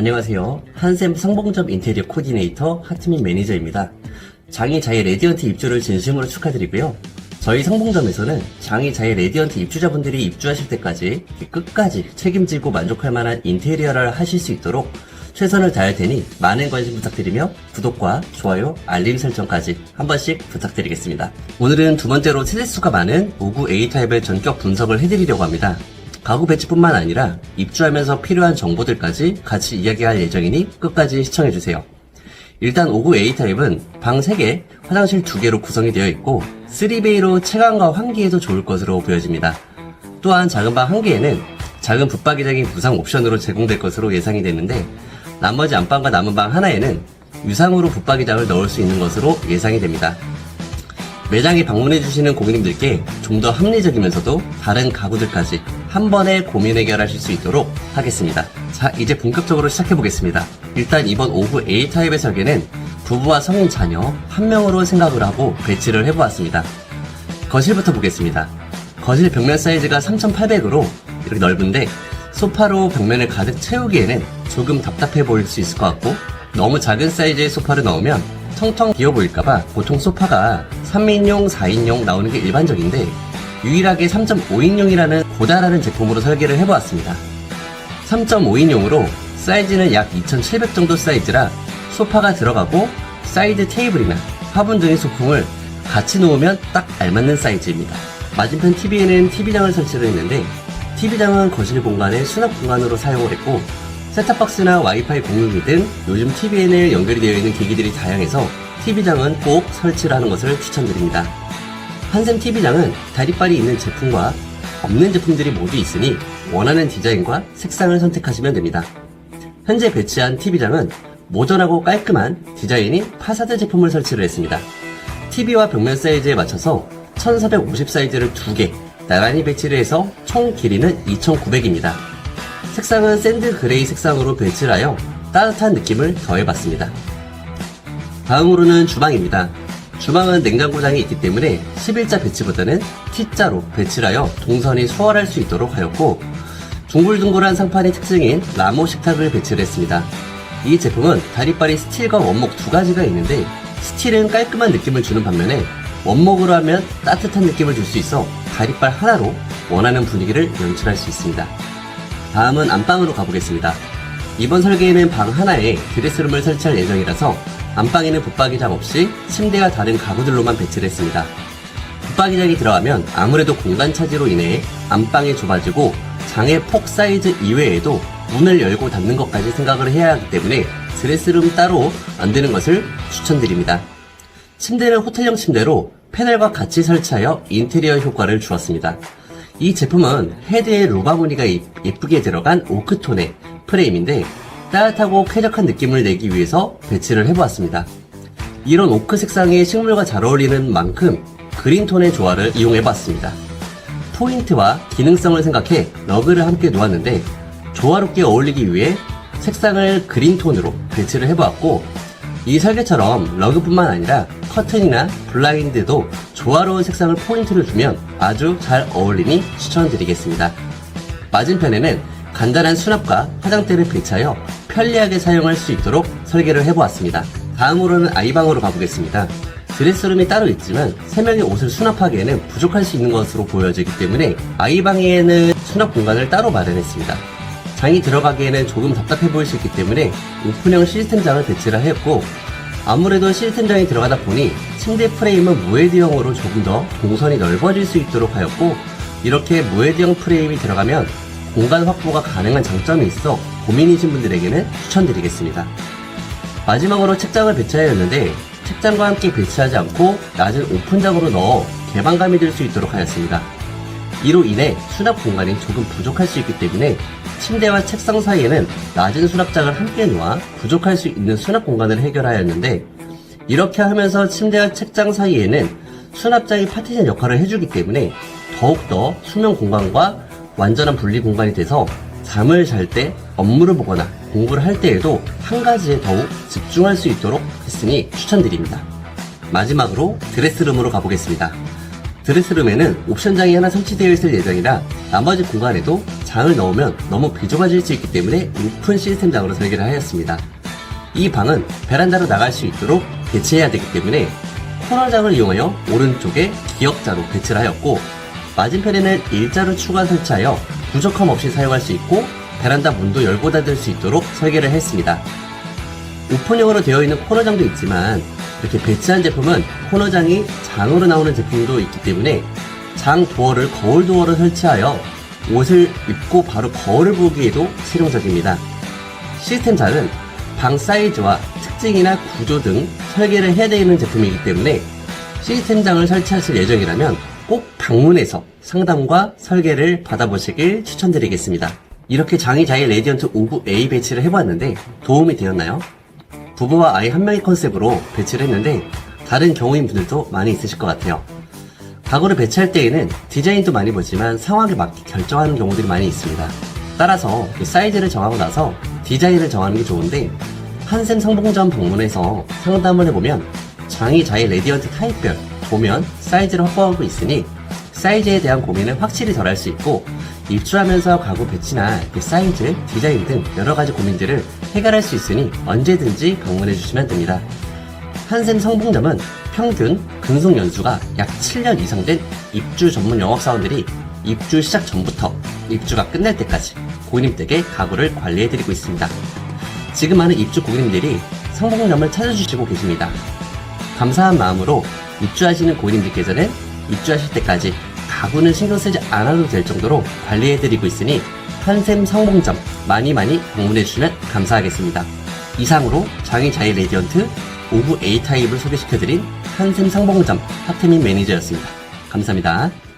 안녕하세요. 한샘 상봉점 인테리어 코디네이터 하트민 매니저입니다. 장이 자의 레디언트 입주를 진심으로 축하드리고요. 저희 상봉점에서는 장이 자의 레디언트 입주자분들이 입주하실 때까지 끝까지 책임지고 만족할 만한 인테리어를 하실 수 있도록 최선을 다할 테니 많은 관심 부탁드리며 구독과 좋아요, 알림 설정까지 한 번씩 부탁드리겠습니다. 오늘은 두 번째로 세대수가 많은 59A 타입의 전격 분석을 해드리려고 합니다. 가구 배치뿐만 아니라 입주하면서 필요한 정보들까지 같이 이야기할 예정이니 끝까지 시청해주세요. 일단 59A 타입은 방 3개, 화장실 2개로 구성이 되어 있고 3베이로 채광과 환기에도 좋을 것으로 보여집니다. 또한 작은 방 1개에는 작은 붙박이장이 무상 옵션으로 제공될 것으로 예상이 되는데 나머지 안방과 남은 방 하나에는 유상으로 붙박이장을 넣을 수 있는 것으로 예상이 됩니다. 매장에 방문해주시는 고객님들께 좀 더 합리적이면서도 다른 가구들까지 한 번에 고민 해결하실 수 있도록 하겠습니다. 자, 이제 본격적으로 시작해 보겠습니다. 일단 이번 5구 A 타입의 설계는 부부와 성인 자녀 한 명으로 생각을 하고 배치를 해보았습니다. 거실부터 보겠습니다. 거실 벽면 사이즈가 3800으로 이렇게 넓은데 소파로 벽면을 가득 채우기에는 조금 답답해 보일 수 있을 것 같고 너무 작은 사이즈의 소파를 넣으면 텅텅 비어 보일까봐 보통 소파가 3인용, 4인용 나오는 게 일반적인데 유일하게 3.5인용이라는 고다라는 제품으로 설계를 해보았습니다. 3.5인용으로 사이즈는 약 2700 정도 사이즈라 소파가 들어가고 사이드 테이블이나 화분 등의 소품을 같이 놓으면 딱 알맞는 사이즈입니다. 맞은편 TV에는 TV장을 설치를 했는데 TV장은 거실 공간의 수납 공간으로 사용을 했고 셋탑박스나 와이파이 공유기 등 요즘 TV에는 연결이 되어 있는 기기들이 다양해서 TV장은 꼭 설치를 하는 것을 추천드립니다. 한샘 TV장은 다리빨이 있는 제품과 없는 제품들이 모두 있으니 원하는 디자인과 색상을 선택하시면 됩니다. 현재 배치한 TV장은 모던하고 깔끔한 디자인인 파사드 제품을 설치를 했습니다. TV와 벽면 사이즈에 맞춰서 1450 사이즈를 2개 나란히 배치를 해서 총 길이는 2900입니다. 색상은 샌드 그레이 색상으로 배치를 하여 따뜻한 느낌을 더해봤습니다. 다음으로는 주방입니다. 주방은 냉장고장이 있기 때문에 11자 배치보다는 T자로 배치를 하여 동선이 수월할 수 있도록 하였고 둥글둥글한 상판의 특징인 라모 식탁을 배치를 했습니다. 이 제품은 다리빨이 스틸과 원목 두 가지가 있는데 스틸은 깔끔한 느낌을 주는 반면에 원목으로 하면 따뜻한 느낌을 줄 수 있어 다리빨 하나로 원하는 분위기를 연출할 수 있습니다. 다음은 안방으로 가보겠습니다. 이번 설계에는 방 하나에 드레스룸을 설치할 예정이라서 안방에는 붙박이장 없이 침대와 다른 가구들로만 배치를 했습니다. 붙박이장이 들어가면 아무래도 공간 차지로 인해 안방이 좁아지고 장의 폭 사이즈 이외에도 문을 열고 닫는 것까지 생각을 해야 하기 때문에 드레스룸 따로 만드는 것을 추천드립니다. 침대는 호텔형 침대로 패널과 같이 설치하여 인테리어 효과를 주었습니다. 이 제품은 헤드에 로바 무늬가 예- 예쁘게 들어간 오크톤의 프레임인데 따뜻하고 쾌적한 느낌을 내기 위해서 배치를 해보았습니다. 이런 오크 색상의 식물과 잘 어울리는 만큼 그린톤의 조화를 이용해봤습니다. 포인트와 기능성을 생각해 러그를 함께 놓았는데 조화롭게 어울리기 위해 색상을 그린톤으로 배치를 해보았고 이 설계처럼 러그뿐만 아니라 커튼이나 블라인드도 조화로운 색상을 포인트를 주면 아주 잘 어울리니 추천드리겠습니다. 맞은편에는 간단한 수납과 화장대를 배치하여 편리하게 사용할 수 있도록 설계를 해보았습니다. 다음으로는 아이방으로 가보겠습니다. 드레스룸이 따로 있지만 3명의 옷을 수납하기에는 부족할 수 있는 것으로 보여지기 때문에 아이방에는 수납 공간을 따로 마련했습니다. 장이 들어가기에는 조금 답답해 보일 수 있기 때문에 오픈형 시스템장을 배치를 했고 아무래도 시스템장이 들어가다 보니 침대 프레임은 무헤드형으로 조금 더 동선이 넓어질 수 있도록 하였고 이렇게 무헤드형 프레임이 들어가면 공간 확보가 가능한 장점이 있어 고민이신 분들에게는 추천드리겠습니다. 마지막으로 책장을 배치하였는데 책장과 함께 배치하지 않고 낮은 오픈장으로 넣어 개방감이 들 수 있도록 하였습니다. 이로 인해 수납 공간이 조금 부족할 수 있기 때문에 침대와 책상 사이에는 낮은 수납장을 함께 놓아 부족할 수 있는 수납 공간을 해결하였는데 이렇게 하면서 침대와 책장 사이에는 수납장이 파티션 역할을 해주기 때문에 더욱더 수면 공간과 완전한 분리 공간이 돼서 잠을 잘 때 업무를 보거나 공부를 할 때에도 한 가지에 더욱 집중할 수 있도록 했으니 추천드립니다. 마지막으로 드레스룸으로 가보겠습니다. 드레스룸에는 옵션장이 하나 설치되어 있을 예정이라 나머지 공간에도 장을 넣으면 너무 비좁아질 수 있기 때문에 오픈 시스템장으로 설계를 하였습니다. 이 방은 베란다로 나갈 수 있도록 배치해야 되기 때문에 코너장을 이용하여 오른쪽에 기역자로 배치를 하였고 맞은편에는 일자로 추가 설치하여 부족함 없이 사용할 수 있고 베란다 문도 열고 닫을 수 있도록 설계를 했습니다. 오픈형으로 되어 있는 코너장도 있지만 이렇게 배치한 제품은 코너장이 장으로 나오는 제품도 있기 때문에 장 도어를 거울 도어로 설치하여 옷을 입고 바로 거울을 보기에도 실용적입니다. 시스템 장은 방 사이즈와 특징이나 구조 등 설계를 해야 되는 제품이기 때문에 시스템 장을 설치하실 예정이라면 꼭 방문해서 상담과 설계를 받아보시길 추천드리겠습니다. 이렇게 장의자의 레디언트 5부 A 배치를 해보았는데 도움이 되었나요? 부부와 아이 한 명의 컨셉으로 배치를 했는데 다른 경우인 분들도 많이 있으실 것 같아요. 가구를 배치할 때에는 디자인도 많이 보지만 상황에 맞게 결정하는 경우들이 많이 있습니다. 따라서 그 사이즈를 정하고 나서 디자인을 정하는 게 좋은데 한샘 성봉점 방문해서 상담을 해보면 장이 자의 레디언트 타입별, 도면, 사이즈를 확보하고 있으니 사이즈에 대한 고민을 확실히 덜 할 수 있고 입주하면서 가구 배치나 그 사이즈, 디자인 등 여러 가지 고민들을 해결할 수 있으니 언제든지 방문해 주시면 됩니다. 한샘 성봉점은 평균 근속 연수가 약 7년 이상 된 입주 전문 영업사원들이 입주 시작 전부터 입주가 끝날 때까지 고객님들에게 가구를 관리해드리고 있습니다. 지금 많은 입주 고객님들이 성봉점을 찾아주시고 계십니다. 감사한 마음으로 입주하시는 고객님들께서는 입주하실 때까지 가구는 신경 쓰지 않아도 될 정도로 관리해드리고 있으니 한샘 성봉점 많이 많이 방문해주시면 감사하겠습니다. 이상으로 장이 자이 레디언트 5부 A 타입을 소개시켜드린 한샘 성봉점 하트민 매니저였습니다. 감사합니다.